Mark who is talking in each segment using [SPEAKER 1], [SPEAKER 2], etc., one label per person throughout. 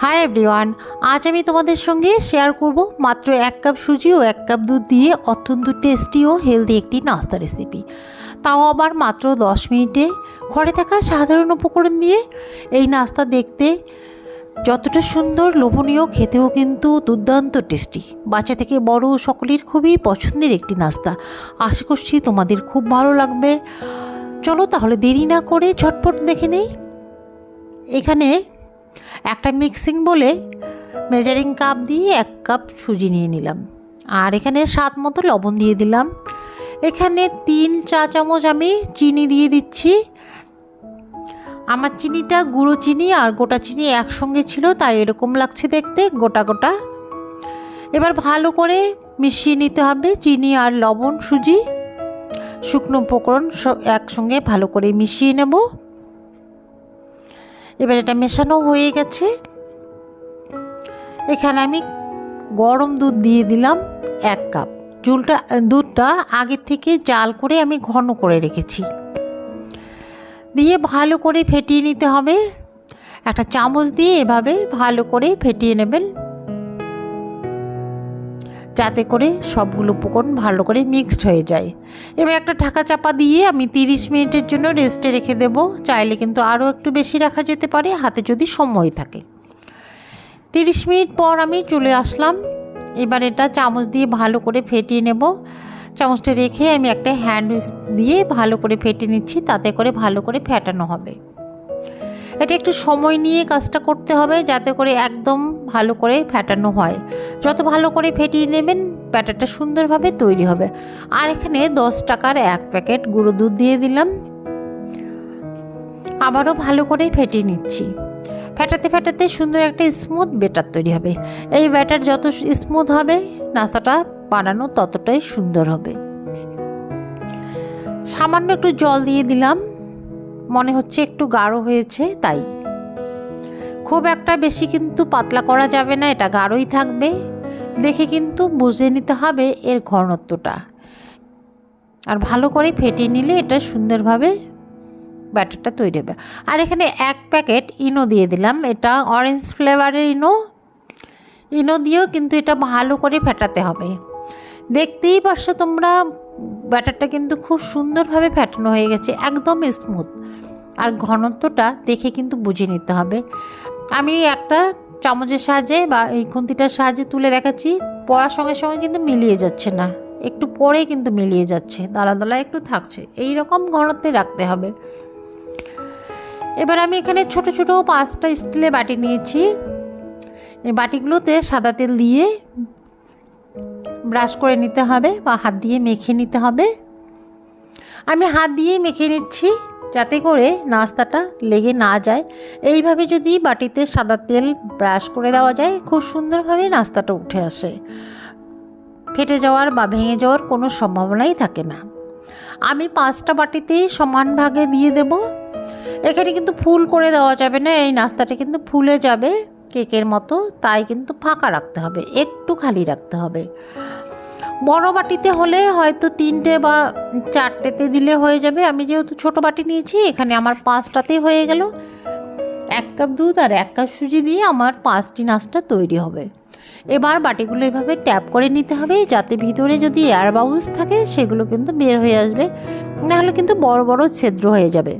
[SPEAKER 1] Hi everyone আজ আমি তোমাদের সঙ্গে শেয়ার করব মাত্র এক কাপ সুজি ও এক কাপ দুধ দিয়ে অত্যন্ত টেস্টি ও হেলদি একটি নাস্তা রেসিপি তাও আবার মাত্র দশ মিনিটে ঘরে থাকা সাধারণ উপকরণ দিয়ে এই নাস্তা দেখতে যতটা সুন্দর, লোভনীয়, খেতেও কিন্তু দুর্দান্ত টেস্টি বাচ্চা থেকে বড় সকলের খুবই পছন্দের একটি নাস্তা। আশা করছি তোমাদের খুব ভালো লাগবে। চলো তাহলে দেরি না করে ঝটপট দেখে নেই। এখানে একটা মিক্সিং বলে মেজারিং কাপ দিয়ে এক কাপ সুজি নিয়ে নিলাম। আর এখানে স্বাদ মতো লবণ দিয়ে দিলাম। এখানে তিন চা চামচ আমি চিনি দিয়ে দিচ্ছি। আমার চিনিটা গুঁড়ো চিনি আর গোটা চিনি একসঙ্গে ছিল, তাই এরকম লাগছে দেখতে, গোটা গোটা। এবার ভালো করে মিশিয়ে নিতে হবে চিনি আর লবণ, সুজি। শুকনো উপকরণ একসঙ্গে ভালো করে মিশিয়ে নেব। এবার এটা মেশানো হয়ে গেছে। এখানে আমি গরম দুধ দিয়ে দিলাম এক কাপ। চুলটা, দুধটা আগে থেকে জাল করে আমি ঘন করে রেখেছি। দিয়ে ভালো করে ফেটিয়ে নিতে হবে। একটা চামচ দিয়ে এভাবে ভালো করে ফেটিয়ে নেবেন। যাতে করে সবগুলো উপকরণ ভালো করে মিক্সড হয়ে যায়। এবার একটা ঢাকা চাপা দিয়ে আমি তিরিশ মিনিটের জন্য রেস্টে রেখে দেব। চাইলে কিন্তু আরও একটু বেশি রাখা যেতে পারে, হাতে যদি সময় থাকে। তিরিশ মিনিট পর আমি চলে আসলাম। এবার এটা চামচ দিয়ে ভালো করে ফেটিয়ে নেব। চামচটা রেখে আমি একটা হ্যান্ড দিয়ে ভালো করে ফেটিয়ে নিচ্ছি, তাতে করে ভালো করে ফেটানো হবে। এটা একটু সময় নিয়ে কাজটা করতে হবে যাতে করে একদম ভালো করে ফেটানো হয়। যত ভালো করে ফেটিয়ে নেবেন, ব্যাটারটা সুন্দরভাবে তৈরি হবে। আর এখানে দশ টাকার এক প্যাকেট গুঁড়ো দুধ দিয়ে দিলাম। আবারও ভালো করে ফেটিয়ে নিচ্ছি। ফেটাতে ফেটাতে সুন্দর একটা স্মুথ ব্যাটার তৈরি হবে। এই ব্যাটার যত স্মুথ হবে নাস্তাটা বানানো ততটাই সুন্দর হবে। সামান্য একটু জল দিয়ে দিলাম। মনে হচ্ছে একটু গাঢ় হয়েছে, তাই। খুব একটা বেশি কিন্তু পাতলা করা যাবে না, এটা গাঢ়ই থাকবে। দেখে কিন্তু বুঝে নিতে হবে এর ঘনত্বটা। আর ভালো করে ফেটিয়ে নিলে এটা সুন্দরভাবে ব্যাটারটা তৈরি হবে। আর এখানে এক প্যাকেট ইনো দিয়ে দিলাম, এটা অরেঞ্জ ফ্লেভারের ইনো। ইনো দিয়েও কিন্তু এটা ভালো করে ফেটাতে হবে। দেখতেই পারছ তোমরা ব্যাটারটা কিন্তু খুব সুন্দরভাবে ফ্যাটানো হয়ে গেছে, একদম স্মুথ আর ঘনত্বটা দেখে কিন্তু বুঝে নিতে হবে। আমি একটা চামচের সাহায্যে বা এই খুন্তিটার সাহায্যে তুলে দেখাচ্ছি, পড়ার সঙ্গে সঙ্গে কিন্তু মিলিয়ে যাচ্ছে না। একটু পরে কিন্তু মিলিয়ে যাচ্ছে দালা দালা একটু থাকছে এই রকম ঘনত্বে রাখতে হবে। এবার আমি এখানে ছোট ছোট পাঁচটা স্টিলের বাটি নিয়েছি। এই বাটিগুলোতে সাদা তেল দিয়ে ব্রাশ করে নিতে হবে বা হাত দিয়ে মেখে নিতে হবে। আমি হাত দিয়েই মেখে নিচ্ছি যাতে করে নাস্তাটা লেগে না যায়। এইভাবে যদি বাটিতে সাদা তেল ব্রাশ করে দেওয়া যায়, খুব সুন্দরভাবে নাস্তাটা উঠে আসে। ফেটে যাওয়ার বা ভেঙে যাওয়ার কোনো সম্ভাবনাই থাকে না। আমি পাঁচটা বাটিতেই সমান ভাগে দিয়ে দেব। এখানে কিন্তু ফুল করে দেওয়া যাবে না, এই নাস্তাটা কিন্তু ফুলে যাবে কেকের মতো, তাই কিন্তু ফাঁকা রাখতে হবে, একটু খালি রাখতে হবে। বড় বাটিতে হলে হয়তো তিনটে বা চারটেতে দিলে হয়ে যাবে। আমি যেহেতু ছোট বাটি নিয়েছি, এখানে আমার পাঁচটাতে হয়ে গেল। এক কাপ দুধ আর এক কাপ সুজি দিয়ে আমার পাঁচটি নাস্তা তৈরি হবে। এবার বাটিগুলো এভাবে ট্যাপ করে নিতে হবে, যাতে ভিতরে যদি এয়ার বাউন্স থাকে, সেগুলো কিন্তু বের হয়ে আসবে। নাহলে কিন্তু বড় বড় ছিদ্র হয়ে যাবে।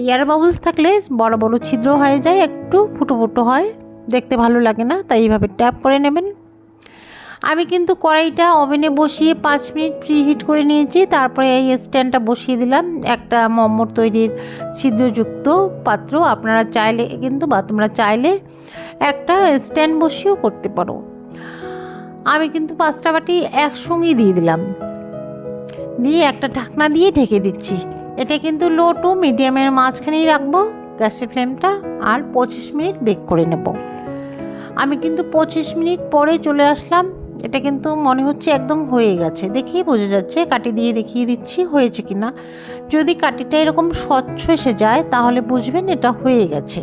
[SPEAKER 1] এয়ার বাউন্স থাকলে বড় বড় ছিদ্র হয়ে যায়, একটু ফুটো ফুটো হয়। দেখতে ভালো লাগে না, তাই এইভাবে ট্যাপ করে নেবেন। আমি কিন্তু কড়াইটা ওভেনে বসিয়ে পাঁচ মিনিট প্রিহিট করে নিয়েছি, তারপরে এই স্ট্যান্ডটা বসিয়ে দিলাম। একটা মোমোর তৈরির ছিদ্রযুক্ত পাত্র, আপনারা চাইলে কিন্তু বা তোমরা চাইলে একটা স্ট্যান্ড বসিয়েও করতে পারো। আমি কিন্তু পাঁচটা বাটি একসঙ্গেই দিয়ে দিলাম। দিয়ে একটা ঢাকনা দিয়ে ঢেকে দিচ্ছি। এটা কিন্তু লো টু মিডিয়ামের মাঝখানেই রাখব, গ্যাসের ফ্লেমটা, আর পঁচিশ মিনিট বেক করে নেব। আমি কিন্তু পঁচিশ মিনিট পরে চলে আসলাম। এটা কিন্তু মনে হচ্ছে একদম হয়ে গেছে। দেখেই বোঝা যাচ্ছে কাটি দিয়ে দেখিয়ে দিচ্ছি হয়েছে কি না যদি কাটিটা এরকম স্বচ্ছ এসে যায়, তাহলে বুঝবেন এটা হয়ে গেছে।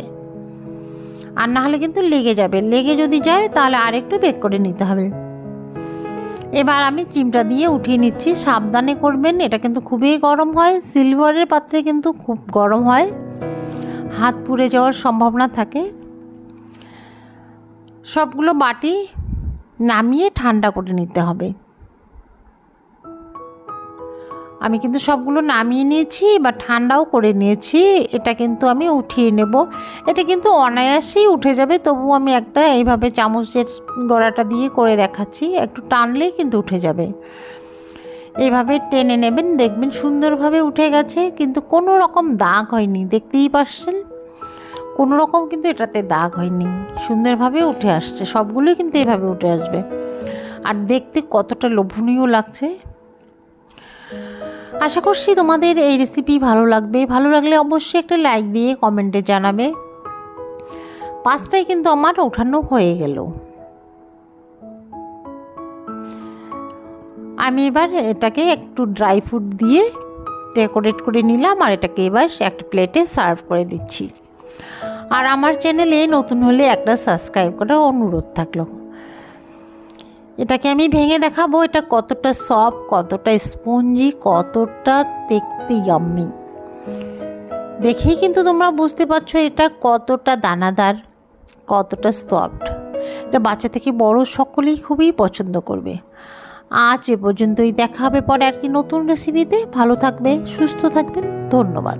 [SPEAKER 1] আর না হলে কিন্তু লেগে যাবে। লেগে যদি যায়, তাহলে আরেকটু বেক করে নিতে হবে। এবার আমি চিমটা দিয়ে উঠিয়ে নিচ্ছি। সাবধানে করবেন, এটা কিন্তু খুবই গরম হয়। সিলভারের পাত্রে কিন্তু খুব গরম হয়। হাত পুড়ে যাওয়ার সম্ভাবনা থাকে। সবগুলো বাটি নামিয়ে ঠান্ডা করে নিতে হবে। আমি কিন্তু সবগুলো নামিয়ে নিয়েছি বা ঠান্ডাও করে নিয়েছি, এটা কিন্তু আমি উঠিয়ে নেব। এটা কিন্তু অনায়াসেই উঠে যাবে তবু আমি একটা এইভাবে চামচের গড়াটা দিয়ে করে দেখাচ্ছি, একটু টানলেই কিন্তু উঠে যাবে। এইভাবে টেনে নেবেন, দেখবেন সুন্দরভাবে উঠে গেছে, কিন্তু কোনো রকম দাগ হয়নি, দেখতেই পাচ্ছেন? কোনো রকম কিন্তু এটাতে দাগ হয়নি। সুন্দরভাবে উঠে আসছে। সবগুলোই কিন্তু এভাবে উঠে আসবে। আর দেখতে কতটা লোভনীয় লাগছে। আশা করছি তোমাদের এই রেসিপি ভালো লাগবে। ভালো লাগলে অবশ্যই একটা লাইক দিয়ে কমেন্টে জানাবে। পাঁচটাই কিন্তু আমার ওঠানো হয়ে গেল। আমি এবার এটাকে একটু ড্রাই ফ্রুট দিয়ে ডেকোরেট করে নিলাম আর এটাকে এবার একটা প্লেটে সার্ভ করে দিচ্ছি। আর আমার চ্যানেলে নতুন হলে একটা সাবস্ক্রাইব করার অনুরোধ থাকল। এটাকে আমি ভেঙে দেখাবো, এটা কতটা সফট কতটা স্পঞ্জি কতটা দেখতে ইয়াম্মি দেখেই কিন্তু তোমরা বুঝতে পারছ এটা কতটা দানাদার, কতটা সফট এটা বাচ্চা থেকে বড় সকলেই খুবই পছন্দ করবে। আজ এ পর্যন্তই দেখা হবে পরে আর কি নতুন রেসিপিতে ভালো থাকবে, সুস্থ থাকবেন, ধন্যবাদ।